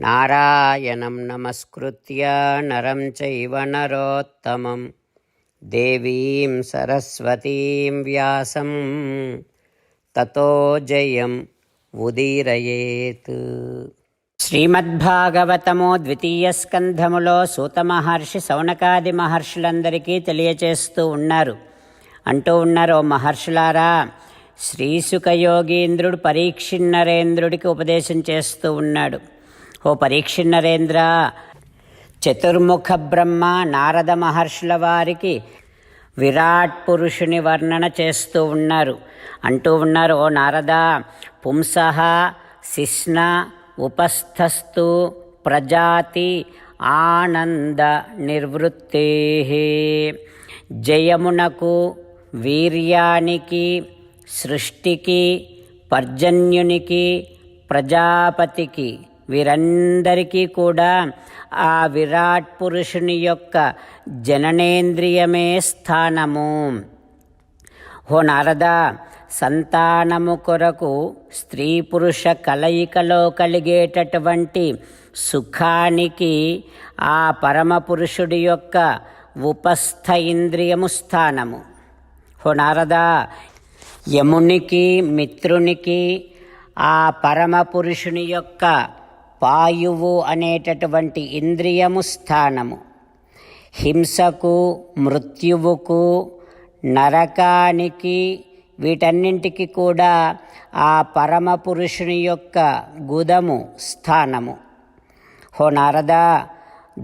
నారాయణం నమస్కృత్య నరం చైవ నరోత్తమం దేవీం సరస్వతీం వ్యాసం తతో జయం ఉదీరయేత్ శ్రీమద్భాగవతము ద్వితీయ స్కంధములో సూత మహర్షి సౌనకాది మహర్షులందరికీ తెలియచేస్తూ ఉన్నారు. అంటూ ఉన్నారు ఓ మహర్షులారా శ్రీసుఖయోగీంద్రుడు పరీక్షిన్నరేంద్రుడికి ఉపదేశం చేస్తూ ఉన్నాడు. ఓ పరీక్షిన్నరేంద్ర. చతుర్ముఖ బ్రహ్మ నారద మహర్షుల వారికి విరాట్ పురుషుని వర్ణన చేస్తూ ఉన్నారు. అంటూ ఉన్నారు ఓ నారద పుంస శిష్ణ ఉపస్థస్తు ప్రజాతి ఆనంద నివృత్తి జయమునకు వీర్యానికి సృష్టికి పర్జన్యునికి ప్రజాపతికి వీరందరికీ కూడా ఆ విరాట్ పురుషుని యొక్క జననేంద్రియమే స్థానము. హో నారద సంతానము కొరకు స్త్రీ పురుష కలయికలో కలిగేటటువంటి సుఖానికి ఆ పరమ పురుషుడి యొక్క ఉపస్థ ఇంద్రియము స్థానము. హో నారద యమునికి మిత్రునికి ఆ పరమ పురుషుని యొక్క పాయువు అనేటటువంటి ఇంద్రియము స్థానము. హింసకు మృత్యువుకు నరకానికి వీటన్నింటికి కూడా ఆ పరమ పురుషుని యొక్క గుదము స్థానము. హో నారద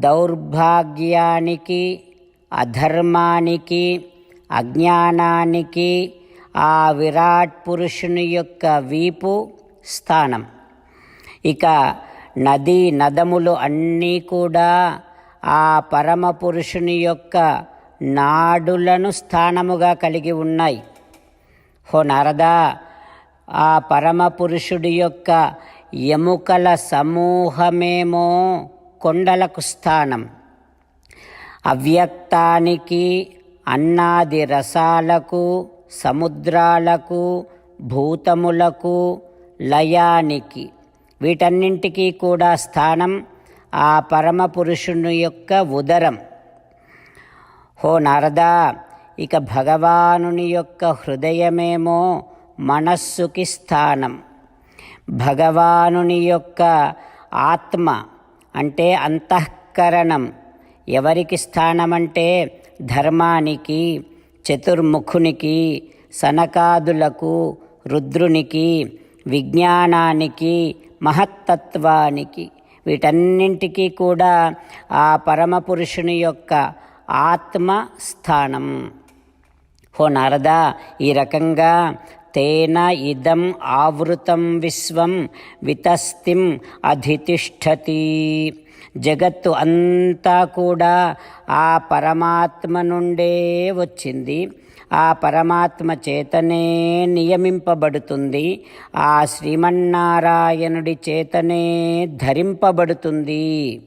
దౌర్భాగ్యానికి అధర్మానికి అజ్ఞానానికి ఆ విరాట్ పురుషుని యొక్క వీపు స్థానం. ఇక నదీ నదములు అన్నీ కూడా ఆ పరమ పురుషుని యొక్క నాడులను స్థానముగా కలిగి ఉన్నాయి. హో నరదా ఆ పరమ పురుషుడి యొక్క ఎముకల సమూహమేమో కొండలకు స్థానం. అవ్యక్తానికి అన్నాది రసాలకు సముద్రాలకు భూతములకు లయానికి వీటన్నింటికీ కూడా స్థానం ఆ పరమ పురుషుని యొక్క ఉదరం. హో నారదా ఇక భగవానుని యొక్క హృదయమేమో మనస్సుకి స్థానం. భగవానుని యొక్క ఆత్మ అంటే అంతఃకరణం. ఎవరికి స్థానమంటే ధర్మానికి చతుర్ముఖునికి సనకాదులకు రుద్రునికి విజ్ఞానానికి మహత్తత్వానికి వీటన్నింటికీ కూడా ఆ పరమపురుషుని యొక్క ఆత్మ స్థానం హో నారద ఈ రకంగా తేన ఇదం ఆవృతం విశ్వం వితస్థిం అధితిష్టతి జగత్తు అంతా కూడా ఆ పరమాత్మ నుండే వచ్చింది. ఆ పరమాత్మ చేతనే నియమింపబడుతుంది. ఆ శ్రీమన్నారాయణుడి చేతనే ధరింపబడుతుంది.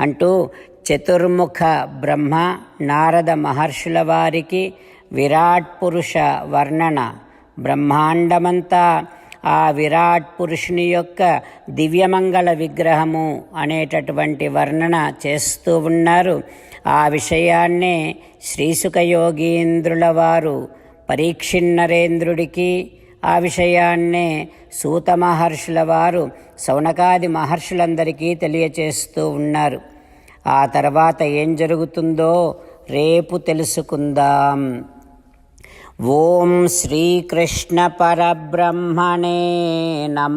అంటూ చతుర్ముఖ బ్రహ్మ నారద మహర్షుల వారికి విరాట్ పురుష వర్ణన. బ్రహ్మాండమంతా ఆ విరాట్ పురుషుని యొక్క దివ్యమంగళ విగ్రహము అనేటటువంటి వర్ణన చేస్తూ ఉన్నారు. ఆ విషయాన్నే శ్రీసుఖయోగీంద్రుల వారు పరీక్షిన్నరేంద్రుడికి ఆ విషయాన్నే సూత మహర్షుల వారు సౌనకాది మహర్షులందరికీ తెలియచేస్తూ ఉన్నారు. ఆ తర్వాత ఏం జరుగుతుందో రేపు తెలుసుకుందాం. ఓం శ్రీకృష్ణ పరబ్రహ్మణే నమ.